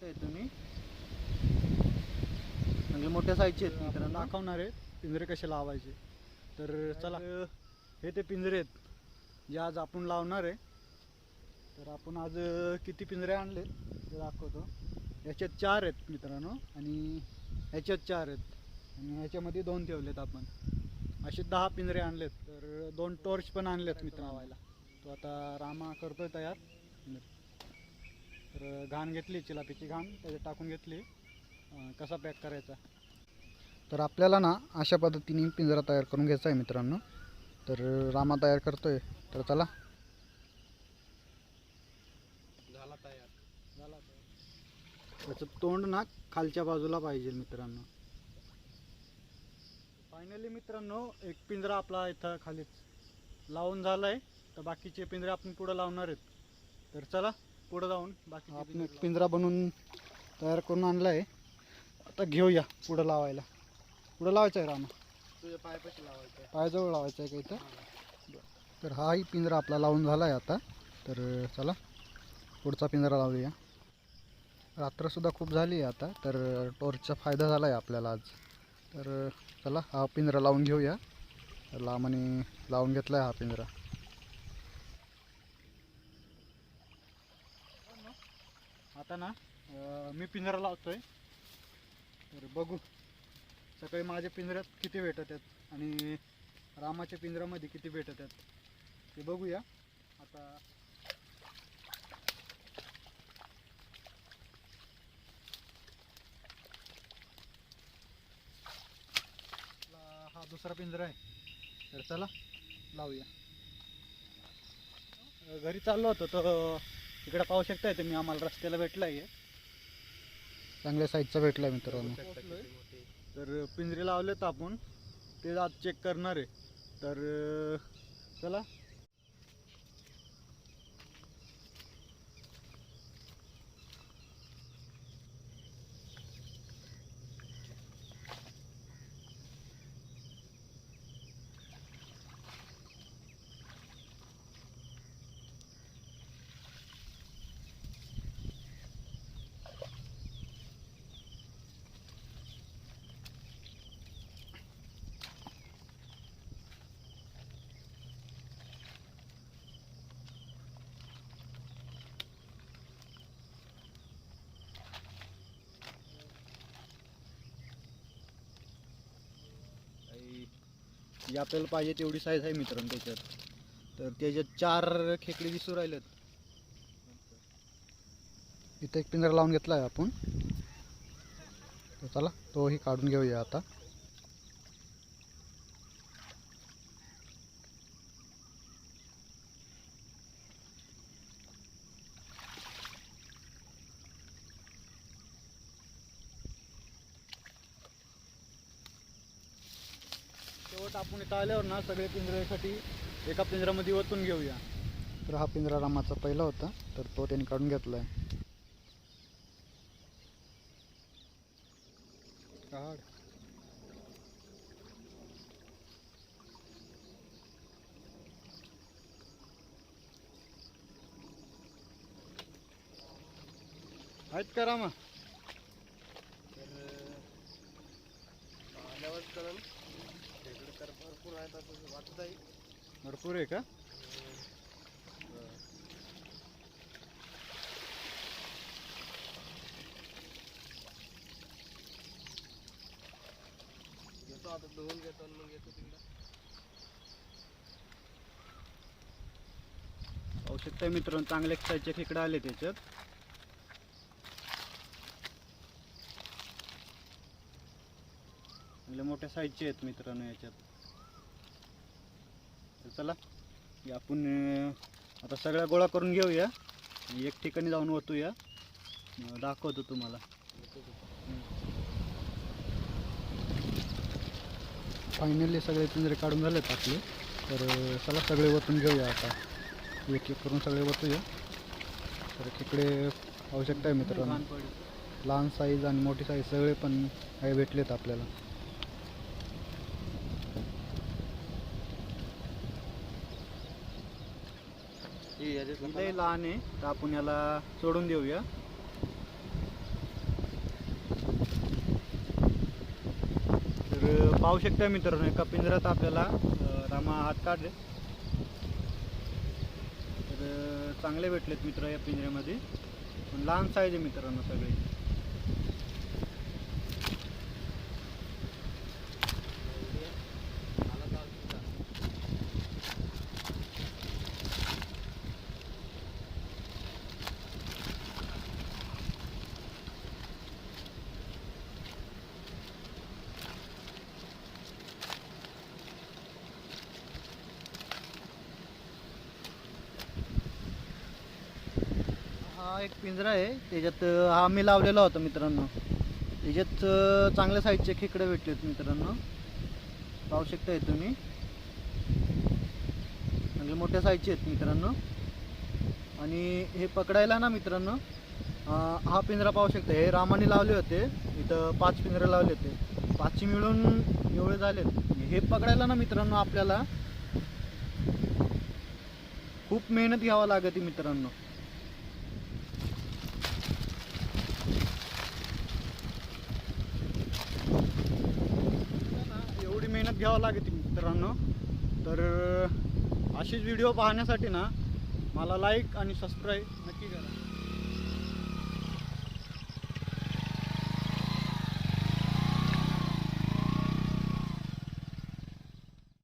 शकताय तुम्ही. म्हणजे मोठ्या साईजचे आहेत मित्रांनो. दाखवणार आहे पिंजरे कसे लावायचे. तर चला. हे ते पिंजरे आहेत. जे आज आपण लावणार आहे. तर आपण आज किती पिंजरे आणले ते दाखवतो. याच्यात चार आहेत मित्रांनो. आणि ह्याच्यात चार आहेत. आणि ह्याच्यामध्ये दोन ठेवलेत आपण. असे दहा पिंजरे आणलेत. तर दोन टॉर्च पण आणलेत मित्र लावायला. तो आता रामा करतोय तयार. तर घाण घेतली चिलापीची घाण त्याच्यात टाकून घेतली. कसा पॅक करायचा? तर आपल्याला ना अशा पद्धतीने पिंजरा तयार करून घ्यायचा आहे मित्रांनो. तर रामा तयार करतोय. तर चला. झाला तयार. झाला त्याचं तोंड ना खालच्या बाजूला पाहिजे मित्रांनो. फायनली मित्रांनो एक पिंजरा आपला इथं खालीच लावून झालाय. तर बाकीचे पिंजरे आपण पुढं लावणार आहेत. तर चला. पुढं जाऊन बाकी आपण एक पिंजरा बनवून तयार करून आणला आहे आता घेऊया पुढं लावायला. पुढं लावायचं आहे रामा. तुझ्या पायापाशी लावायचं पायाजवळ लावायचं आहे का इथं? तर हाही पिंजरा आपला लावून झाला आहे आता. तर चला पुढचा पिंजरा लावूया. रात्रसुद्धा खूप झाली आहे आता. तर टॉर्चचा फायदा झाला आहे आपल्याला आज. तर चला हा पिंजरा लावून घेऊया. तर लांबाने लावून घेतला आहे हा पिंजरा. आता ना मी पिंजरा लावतोय. तर बघू सकाळी माझ्या पिंजऱ्यात किती भेटत आहेत आणि रामाच्या पिंजऱ्यामध्ये किती भेटत आहेत ते बघूया. आता हा दुसरा पिंजरा आहे. तर चला लावूया. घरी चाललो होतो तर इकडे पाहू शकताय तुम्ही आम्हाला रस्त्याला भेटला आहे चांगल्या साईजचा भेटला आहे मित्रांनो. तर पिंजरे लावलेत आपण ते आज चेक करणार आहे. तर अं, चला. जी आपल्याला पाहिजे तेवढी साईज आहे मित्रांनो त्याच्यात. तर त्याच्यात चार खेकडे दिसू राहिलेत. इथं एक पिंजरा लावून घेतला आहे आपण. तर चला तोही काढून घेऊया आता. शेवट आपण इथं आल्यावर ना सगळे पिंजऱ्यासाठी एका पिंजऱ्यामध्ये ओतून घेऊया. तर हा पिंजरा रामाचा पहिला होता तर तो त्यांनी काढून घेतला आहे काढ. आहेत का रामा? आल्यावर तर भरपूर आहेत असं वाटत आहे. भरपूर आहे का? घेतो आता धुवून घेतो आणि मग येतो तिकडं. मित्रांनो चांगल्या साईजचे खेकडे आले त्याच्यात. मोठ्या साईजचे आहेत मित्रांनो याच्यात. तर चला आपण आता सगळ्या गोळा करून घेऊया. एक ठिकाणी जाऊन ओतूया. दाखवतो तुम्हाला. फायनली सगळे पिंजरे काढून झालेत आपले. तर चला सगळे ओतून घेऊया आता. एक एक करून सगळे ओतूया. तर तिकडे आवश्यकता आहे मित्रांनो. लहान साईज आणि मोठी साईज सगळे पण भेटलेत आपल्याला. लय लहान आहे. तर आपण याला सोडून देऊया. तर पाहू शकता मित्रांनो एका पिंजरात आपल्याला रामा हात काढले. तर चांगले भेटलेत मित्र या पिंजऱ्यामध्ये. पण लहान साईज आहे मित्रांनो सगळे. हा एक पिंजरा आहे. त्याच्यात हा मी लावलेला होता मित्रांनो. त्याच्यात चांगल्या साईजचे खेकडे भेटलेत मित्रांनो. पाहू शकताय तुम्ही. चांगले मोठ्या साईजचे आहेत मित्रांनो. आणि हे पकडायला ना मित्रांनो हा पिंजरा पाहू शकता हे रामाने लावले होते. इथं पाच पिंजरे लावले होते. पाचशे मिळून एवढे झालेत. हे पकडायला ना मित्रांनो आपल्याला खूप मेहनत घ्यावं लागते मित्रांनो एवढी मेहनत घ्यावं लागते मित्रांनो. तर असेच व्हिडिओ पाहण्यासाठी ना मला लाईक आणि सबस्क्राईब नक्की करा.